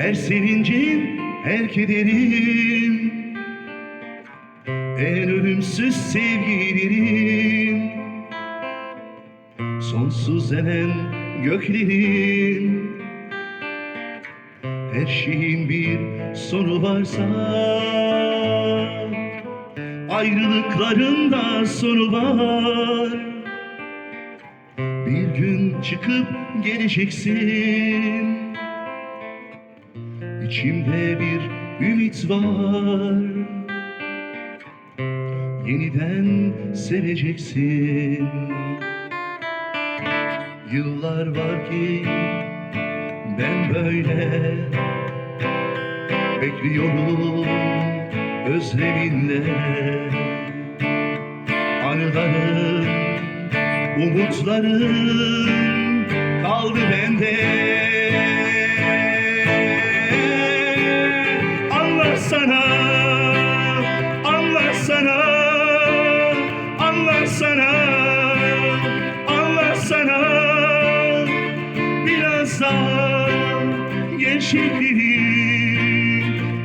Her sevincin, her kederim En ölümsüz sevgilerim Sonsuz enen göklerin. Her şeyin bir sonu varsa Ayrılıkların da sonu var. Bir gün çıkıp geleceksin İçimde bir ümit var. Yeniden seveceksin. Yıllar var ki ben böyle Bekliyorum özleminle. Anıların, umutların kaldı bende anlarsana, anlarsana, anlarsana Biraz daha gençlikleri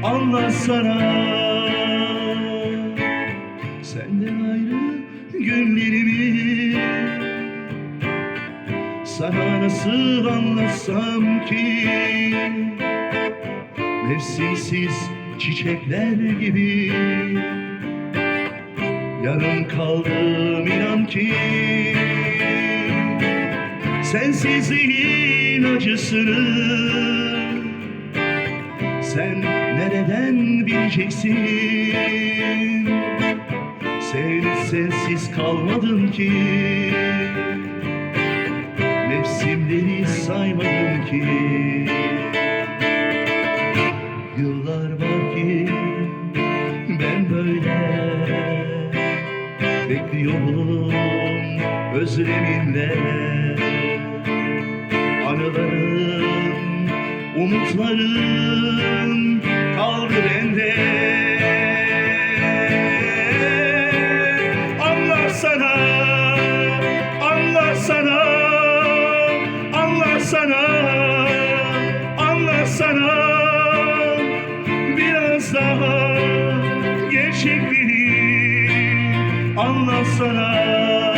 anlarsana Senden ayrı günlerimi Sana nasıl anlatsam ki? Mevsimsiz çiçekler gibi Yarım kaldım inan ki. Sensizliğin acısını Sen nereden bileceksin? Sen sensiz kalmadın ki. Mevsimleri saymadın ki özleminle Anıların, umutların kaldı bende. Anlarsana, anlarsana, anlarsana, anlarsana Biraz daha gerçekleri anlatsana